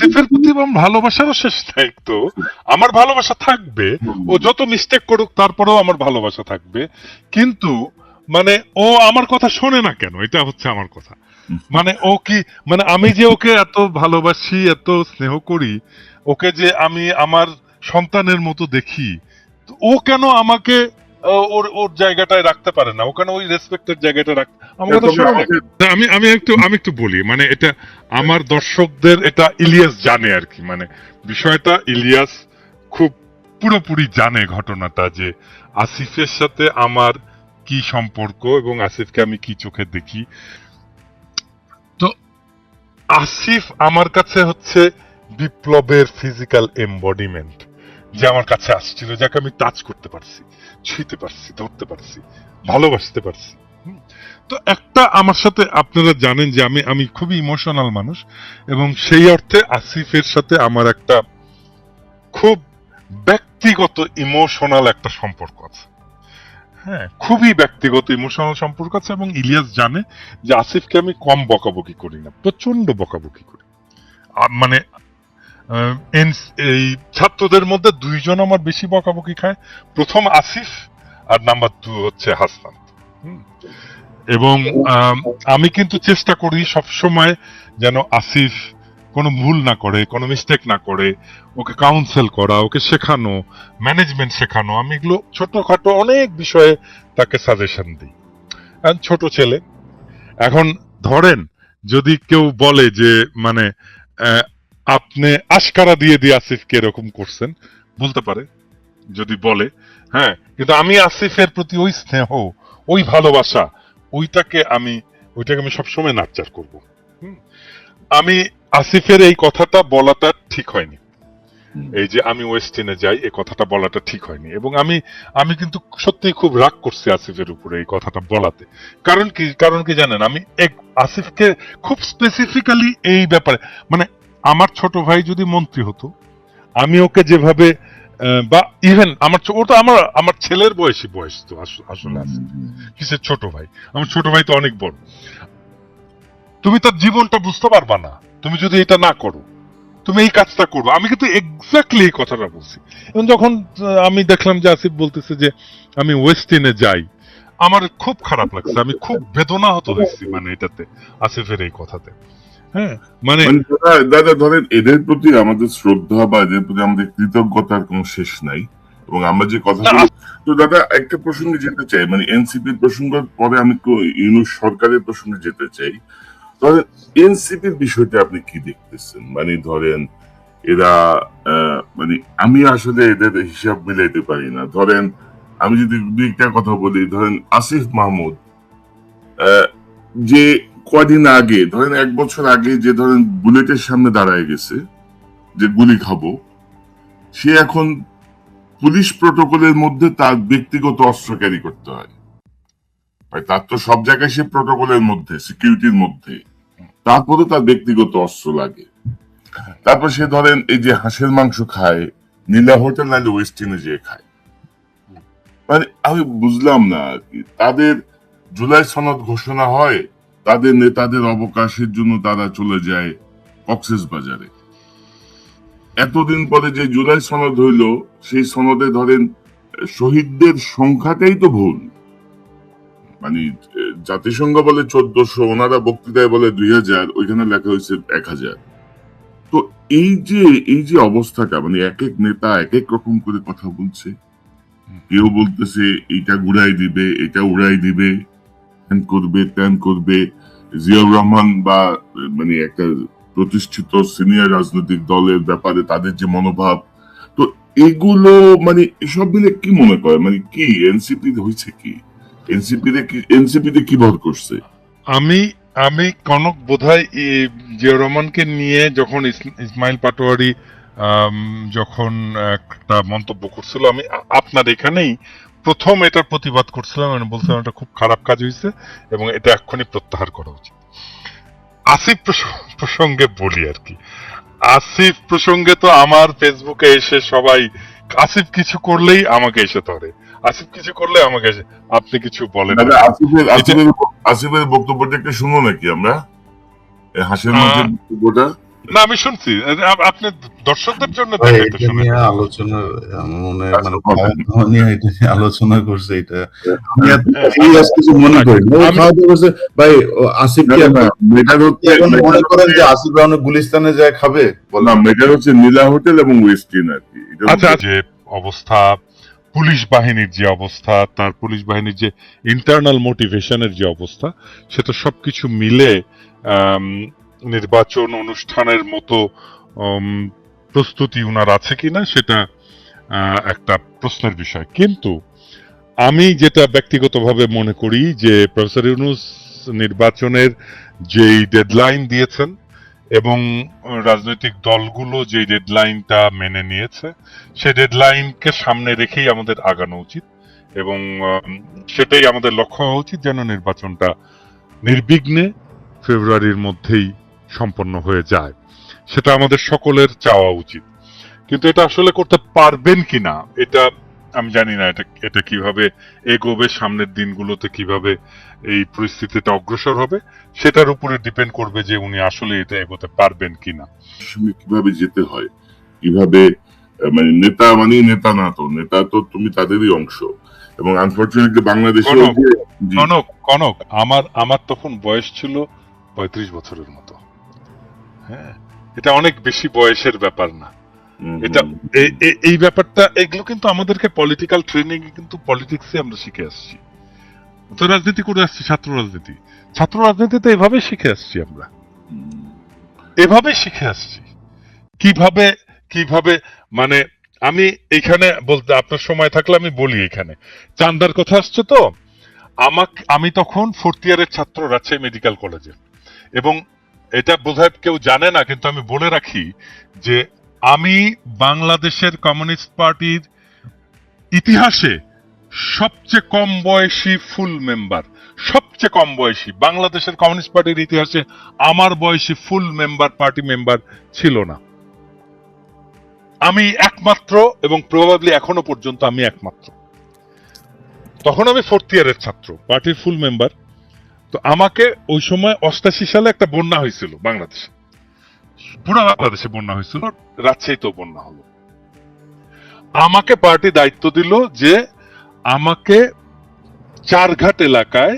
আসিফের প্রতি আমার ভালোবাসারও শেষ দায়িত্ব আমার ভালোবাসা থাকবে। ও যত মিস্টেক করুক, তারপরেও আমার ভালোবাসা থাকবে। কিন্তু মানে ও আমার কথা শোনে না কেন? এটা হচ্ছে আমার কথা। মানে ও কি মানে আমি যে ওকে এত ভালোবাসি, এত স্নেহ করি, ওকে যে আমি আমার সন্তানের মতো দেখি ও কেন আমাকে ওর ওর জায়গাটায় রাখতে পারে না? ও কেন ওই রেসপেক্টের জায়গাটা রাখতে আমি আমি একটু আমি একটু বলি মানে এটা আমার দর্শকদের এটা ইলিয়াস জানে আর কি মানে বিষয়টা ইলিয়াস খুব পুরোপুরি জানে ঘটনাটা যে আসিফের সাথে আমার কি সম্পর্ক এবং আসিফকে আমি কি চোখে দেখি তো আসিফ আমার কাছে হচ্ছে বিপ্লবের ফিজিক্যাল এম্বডিমেন্ট যে আমার কাছে আসছিল যাকে আমি টাচ করতে পারছি ছুঁতে পারছি ধরতে পারছি ভালোবাসতে পারছি। তো একটা আমার সাথে আপনারা জানেন যে আমি আমি খুবই ইমোশনাল মানুষ এবং সেই অর্থে আসিফের সাথে আমার একটা খুব ব্যক্তিগত ইমোশনাল একটা সম্পর্ক আছে। হ্যাঁ খুবই ব্যক্তিগত ইমোশনাল সম্পর্ক আছে এবং ইলিয়াস জানে যে আসিফকে আমি কম বকাবকি করি না প্রচণ্ড বকাবকি করি। মানে এই ছাত্রদের মধ্যে দুইজন আমার বেশি বকাবকি খায়। প্রথম আসিফ আর নাম্বার দু হচ্ছে হাসান হুম। এবং, আমি কিন্তু চেষ্টা করি সব সময় যেন আসিফ কোনো ভুল না করে, কোনো মিস্টেক না করে, ওকে কাউন্সেল করা, ওকে শেখানো ম্যানেজমেন্ট শেখানো। আমি এগুলো ছোটখাটো অনেক বিষয়ে তাকে সাজেশন দিই। ছোট ছেলে। এখন ধরেন, যদি কেউ বলে যে মানে আপনি আশকারা দিয়ে দিয়ে আসিফকে এরকম করছেন, বলতে পারে, যদি বলে। হ্যাঁ কিন্তু আমি আসিফের প্রতি ওই স্নেহ ওই ভালোবাসা ওইটাকে আমি ওইটাকে আমি সবসময় নাচার করব। আমি আসিফের এই কথাটা বলাটা ঠিক হয়নি। এই যে আমি ওয়েস্টিনে যাই এই কথাটা বলাটা ঠিক হয়নি। এবং আমি আমি কিন্তু সত্যিই খুব রাগ করছি আসিফের উপরে এই কথাটা বলাতে। কারণ কি কারণ কি জানেন আমি এক আসিফকে খুব স্পেসিফিক্যালি এই ব্যাপারে মানে আমার ছোট ভাই যদি মন্ত্রী হতো আমি ওকে যেভাবে বা ইভেন আমার ও তো আমার আমার ছেলের বয়সী বয়স তো আস- আসলে আসিফ কিসের ছোট ভাই? আমার ছোট ভাই তো অনেক বড়। তুমি তার জীবনটা বুঝতে পারবা না। তুমি যদি এটা না করো তুমি এই কাজটা করব। আমি কিন্তু এক্স্যাক্টলি এই কথাটা বলছি। এবং যখন আমি দেখলাম যে আসিফ বলতেছে যে আমি ওয়েস্টিনে যাই আমার খুব খারাপ লাগছে। আমি খুব বেদনা বেদনাহত হয়েছি মানে এটাতে আসিফের এই কথাতে। হ্যাঁ মানে মানে দাদা দাদা ধরেন এদের প্রতি আমাদের শ্রদ্ধা বা এদের প্রতি আমাদের কৃতজ্ঞতার কোনো শেষ নাই। এবং আমরা যে কথা তো দাদা একটা প্রসঙ্গে যেতে চাই। মানে এনসিপির পরে আমি ইউনুস সরকারের প্রসঙ্গে যেতে চাই। ধরেন এনসিপির বিষয়টা আপনি কি দেখতেছেন? মানে ধরেন এরা আহ, মানে আমি আসলে এদের হিসাব মিলাইতে পারি না। ধরেন আমি যদি দুই একটা কথা বলি। ধরেন আসিফ মাহমুদ আহ, যে কদিন আগে, ধরেন এক বছর আগে যে ধরেন বুলেটের সামনে দাঁড়ায় গেছে, যে গুলি খাব, সে এখন পুলিশ প্রোটোকলের মধ্যে তার ব্যক্তিগত অস্ত্র ক্যারি করতে হয়। তার তো সব জায়গায় সে প্রোটোকলের মধ্যে, সিকিউরিটির মধ্যে। তারপরে তার ব্যক্তিগত অস্ত্র লাগে। তারপর সে ধরেন এই যে হাঁসের মাংস খায়, নীলা হোটেল নাইলে ওয়েস্টিনে যেয়ে খায়। মানে আমি বুঝলাম না আর কি। তাদের জুলাই সনদ ঘোষণা হয় তাদের নেতাদের অবকাশের জন্য তারা চলে যায় কক্সেস বাজারে। এতদিন পরে যে জুলাই সনদ হইল, সেই সনদে ধরেন শহীদদের সংখ্যাটাই তো ভুল। মানে জাতিসংঘ বলে চোদ্দশো, ওনারা বক্তৃতায় বলে দুই হাজার, ওইখানে লেখা হয়েছে এক হাজার। তো এই যে এই যে অবস্থাটা মানে এক এক নেতা এক এক রকম করে কথা বলছে, কেউ বলতেছে, এইটা ঘুরাই দিবে, এটা উড়াই দিবে। হ্যান করবে, ত্যান করবে। জিয়াউর রহমান বা মানে একটা প্রতিষ্ঠিত সিনিয়র রাজনৈতিক দলের ব্যাপারে তাদের যে মনোভাব, তো এগুলো মানে এসব মিলে কি মনে করে? মানে কি এনসিপি হয়েছে কি? এনসিপিতে কি এনসিপিতে কি ভর করছে? আমি আমি কনক বোধহয় জিয়াউর রহমানকে নিয়ে যখন ইসমাইল পাটোয়ারি যখন একটা মন্তব্য করছিল, আমি আপনার এখানেই প্রথম এটার প্রতিবাদ করছিলাম আমি বলছিলাম এটা খুব খারাপ কাজ হয়েছে এবং এটা এক্ষুনি প্রত্যাহার করা উচিত। আসিফ প্রসঙ্গে বলি আর কি। আসিফ প্রসঙ্গে তো আমার ফেসবুকে এসে সবাই আসিফ কিছু করলেই আমাকে এসে ধরে। আসিফ কিছু করলে আমাকে এসে আপনি কিছু বলেন। আসিফের আসিফের আসিফের বক্তব্যটা একটু শুনো নাকি আমরা? এই হাসির মধ্যে বক্তব্যটা। না আমি শুনছি। আপনি দর্শকদের জন্য আলোচনা মনে আলোচনা করছে এটা। কিছু মনে করি ভাই আসিফ কি মনে করেন যে আসিফ এখন গুলিস্তানে যায় খাবে? না বলেন মেটার হচ্ছে নীলা হোটেল এবং ওয়েস্টিন আর কি। আচ্ছা যে অবস্থা পুলিশ বাহিনীর যে অবস্থা তার পুলিশ বাহিনীর যে ইন্টারনাল মোটিভেশনের যে অবস্থা সেটা সবকিছু মিলে নির্বাচন অনুষ্ঠানের মতো প্রস্তুতি উনার আছে কিনা সেটা একটা প্রশ্নের বিষয়। কিন্তু আমি যেটা ব্যক্তিগতভাবে মনে করি যে প্রফেসর ইউনুস নির্বাচনের যেই ডেডলাইন দিয়েছেন এবং রাজনৈতিক দলগুলো যে ডেডলাইনটা মেনে নিয়েছে, সে ডেডলাইনকে সামনে রেখেই আমাদের আগানো উচিত এবং সেটাই আমাদের লক্ষ্য হওয়া উচিত যেন নির্বাচনটা নির্বিঘ্নে ফেব্রুয়ারির মধ্যেই সম্পন্ন হয়ে যায়। সেটা আমাদের সকলের চাওয়া উচিত। কিন্তু এটা আসলে করতে পারবেন কিনা এটা আমি জানি না এটা এটা কীভাবে এগোবে সামনের দিনগুলোতে কীভাবে এই পরিস্থিতিটা অগ্রসর হবে সেটার উপরে ডিপেন্ড করবে যে উনি আসলে এটা এগোতে পারবেন কিনা। সঙ্গে কীভাবে যেতে হয় কীভাবে মানে নেতা মানে নেতা না তো নেতা তো তুমি তাদেরই অংশ। এবং আনফর্চুনেটলি বাংলাদেশে কনক কনক আমার আমার তখন বয়স ছিল পঁয়ত্রিশ বছরের মতো। হ্যাঁ এটা অনেক বেশি বয়সের ব্যাপার না। এটা এই ব্যাপারটা এগুলো কিন্তু আমাদেরকে পলিটিক্যাল ট্রেনিং কিন্তু পলিটিক্সে আমরা শিখে আসছি। তো রাজনীতি করে আসছি ছাত্র রাজনীতি। ছাত্র রাজনীতিতে এভাবে শিখে আসছি আমরা। এভাবে শিখে আসছি। কীভাবে কীভাবে মানে আমি এখানে বলতে আপনার সময় থাকলে আমি বলি এখানে। চান্দার কথা আসছে তো আমাকে আমি তখন ফোর্থ ইয়ারের ছাত্র রাজশাহী মেডিকেল কলেজে এবং এটা বোধহয় কেউ জানে না, কিন্তু আমি বলে রাখি যে আমি বাংলাদেশের কমিউনিস্ট পার্টির ইতিহাসে সবচেয়ে কম বয়সী ফুল মেম্বার, সবচেয়ে কম বয়সী, বাংলাদেশের কমিউনিস্ট পার্টির ইতিহাসে আমার বয়সী ফুল মেম্বার, পার্টি মেম্বার ছিল না। আমি একমাত্র এবং প্রবাবলি এখনও পর্যন্ত আমি একমাত্র। তখন আমি ফোর্থ ইয়ারের ছাত্র, পার্টির ফুল মেম্বার তো আমাকে ওই সময় অষ্টাশি সালে একটা বন্যা হয়েছিল বাংলাদেশে। পুরো বাংলাদেশে বন্যা হয়েছিল, রাজশাহীতেও বন্যা হলো। আমাকে পার্টি দায়িত্ব দিল যে আমাকে চারঘাট এলাকায়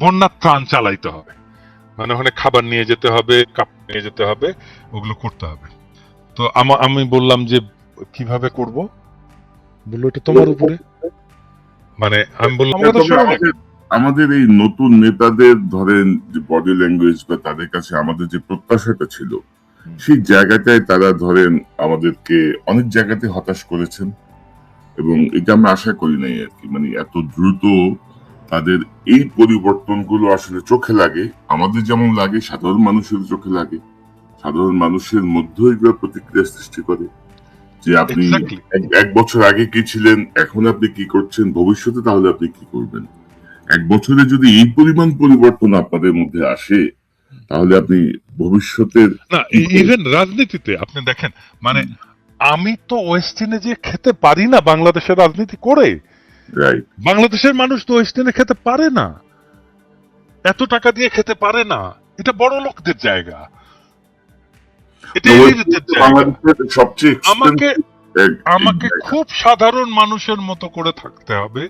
বন্যার ত্রাণ চালাইতে হবে। মানে ওখানে খাবার নিয়ে যেতে হবে কাপড় নিয়ে যেতে হবে, ওগুলো করতে হবে। তো আমি বললাম যে কীভাবে করব? বলল এটা তোমার উপরে। মানে আমি বললাম। আমাদের এই নতুন নেতাদের ধরেন যে বডি ল্যাঙ্গুয়েজ বা তাদের কাছে আমাদের যে প্রত্যাশাটা ছিল সেই জায়গাটায় তারা ধরেন আমাদেরকে অনেক জায়গাতে হতাশ করেছেন। এবং এটা আমরা আশা করি নাই আর কি। মানে এত দ্রুত তাদের এই পরিবর্তনগুলো আসলে চোখে লাগে। আমাদের যেমন লাগে সাধারণ মানুষের চোখে লাগে। সাধারণ মানুষের মধ্যে এগুলো প্রতিক্রিয়া সৃষ্টি করে। যে আপনি এক- বছর আগে কি ছিলেন এখন আপনি কি করছেন ভবিষ্যতে তাহলে আপনি কি করবেন? এক বছরে যদি এই পরিমাণ পরিবর্তন আপনাদের মধ্যে আসে তাহলে আপনি ভবিষ্যতের না ইভেন রাজনীতিতে আপনি দেখেন মানে আমি তো ওয়েস্টিনে যে খেতে পারি না বাংলাদেশের রাজনীতি করে। বাংলাদেশের মানুষ তো ওয়েস্টিনে খেতে পারে না। এত টাকা দিয়ে খেতে পারে না। এটা বড় লোকদের জায়গা। সবচেয়ে আমাকে আমাকে খুব সাধারণ মানুষের মতো করে থাকতে হবে।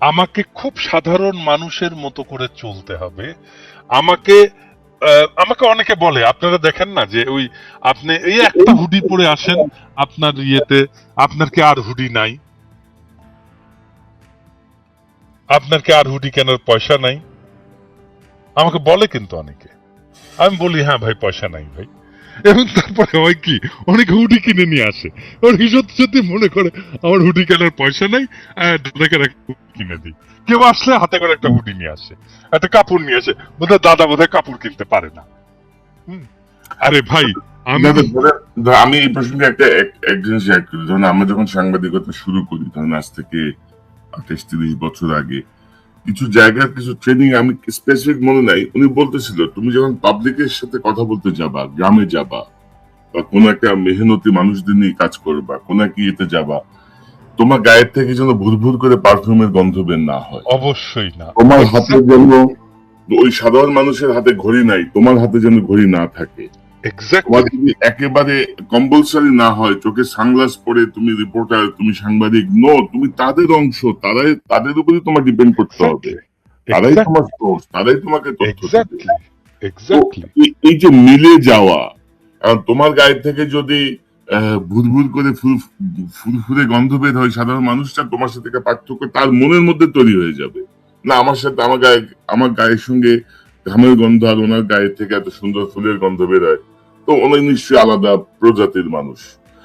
আমাকে খুব সাধারণ মানুষের মতো করে চলতে হবে। আমাকে আমাকে অনেকে বলে আপনারা দেখেন না যে ওই আপনি এই একটা হুডি পরে আসেন আপনার ইয়েতে আপনার কি আর হুডি নাই? আপনার কি আর হুডি কেনার পয়সা নাই? আমাকে বলে কিন্তু অনেকে। আমি বলি হ্যাঁ ভাই পয়সা নাই ভাই। এবং তারপরে হয় কি, অনেকে হুডি কিনে নিয়ে আসে। ওর সত্যি সত্যি মনে করে, আমার হুডি কেনার পয়সা নাই দাদাকে কিনে দিই। কেউ আসলে হাতে করে একটা হুডি নিয়ে আসে, একটা কাপড় নিয়ে আসে, বোধহয় দাদা বোধহয় কাপড় কিনতে পারে না। আরে ভাই, আমি এই প্রসঙ্গে একটা এক- এক জিনিস অ্যাড করি। ধরুন, আমরা যখন সাংবাদিকতা শুরু করি, ধরুন, আজ থেকে আঠাশ তিরিশ বছর আগে কিছু জায়গার কিছু ট্রেনিং আমি স্পেসিফিক মনে নাই। উনি বলতেছিল তুমি যখন পাবলিকের সাথে কথা বলতে যাবা গ্রামে যাবা বা কোন একটা মেহনতি মানুষদের নিয়ে কাজ করবা কোন একটা ইয়েতে যাবা তোমার গায়ের থেকে যেন ভুরভুর করে পারফিউমের গন্ধ বের না হয়। অবশ্যই না। তোমার হাতে যেন ওই সাধারণ মানুষের হাতে ঘড়ি নাই তোমার হাতে যেন ঘড়ি না থাকে। যদি একেবারে কম্পালসারি না হয় চোখে সানগ্লাস পরে তুমি রিপোর্টার তুমি সাংবাদিক নো তুমি তাদের অংশ তারাই তাদের উপরে তোমার ডিপেন্ড করতে হবে। তারাই তোমার সোর্স তারাই তোমাকে তথ্য এই- যে মিলে যাওয়া কারণ তোমার গায়ে থেকে যদি ভুরভুর করে ফুর- ফুরফুরে গন্ধ বের হয় সাধারণ মানুষটা তোমার সাথে পার্থক্য তার মনের মধ্যে তৈরি হয়ে যাবে। না আমার সাথে আমার গায়ে আমার গায়ের সঙ্গে ঘামের গন্ধ আর ওনার গায়ের থেকে এত সুন্দর ফুলের গন্ধ বের হয়। তো উনি নিশ্চয়ই আলাদা প্রজাতির মানুষ